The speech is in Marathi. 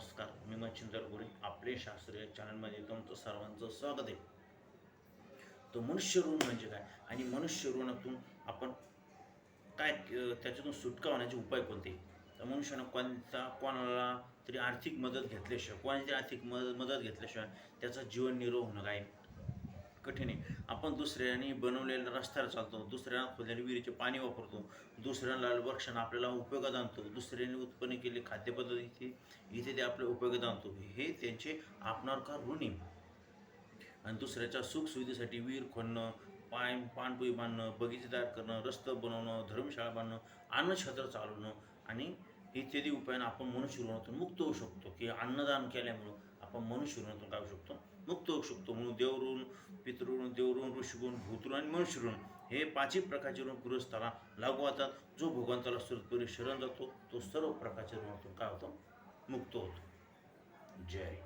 नमस्कार मी मच्छिंदर गोरे आपले शास्त्रीय चॅनलमध्ये तुमचं सर्वांचं स्वागत आहे. तो मनुष्य ऋण म्हणजे काय? आणि मनुष्य ऋणातून आपण काय त्याच्यातून सुटका होण्याचे उपाय कोणते? तर मनुष्यानं कोणता कोणाला तरी आर्थिक मदत घेतल्याशिवाय कोणाची आर्थिक मदत मदत घेतल्याशिवाय त्याचा जीवन निर्वाह होणं काय? कठीण आहे. आपण दुसऱ्याने बनवलेल्या रस्त्यावर चालतो दुसऱ्यांना खोदलेले विहिरीचे पाणी वापरतो दुसऱ्यांना वृक्षानं आपल्याला उपयोगात आणतो दुसऱ्याने उत्पन्न केले खाद्यपदार्थ इथे ते आपल्या उपयोगात आणतो. हे त्यांचे आपणार का ऋणी आणि दुसऱ्याच्या सुखसुविधेसाठी विहीर खोदणं पाय पाणपोई बांधणं बगीचे तयार करणं रस्तं बनवणं धर्मशाळा बांधणं अन्नछत्र चालवणं आणि इत्यादी उपायानं आपण मनुष्य ऋणातून मुक्त होऊ शकतो. की अन्नदान केल्यामुळं आपण मनुष्य ऋणातून काय शकतो? मुक्त होऊ शकतो. म्हणून देवऋण पितृऋण देवऋण ऋषिगुण भूतऋण आणि मनुष्य ऋण हे पाचही प्रकारचे ऋण गृहस्थाला लागू होतात. जो भगवंताला सुरतपुरी शरण जातो तो सर्व प्रकारच्या ऋणातून काय होतो? मुक्त होतो. जय.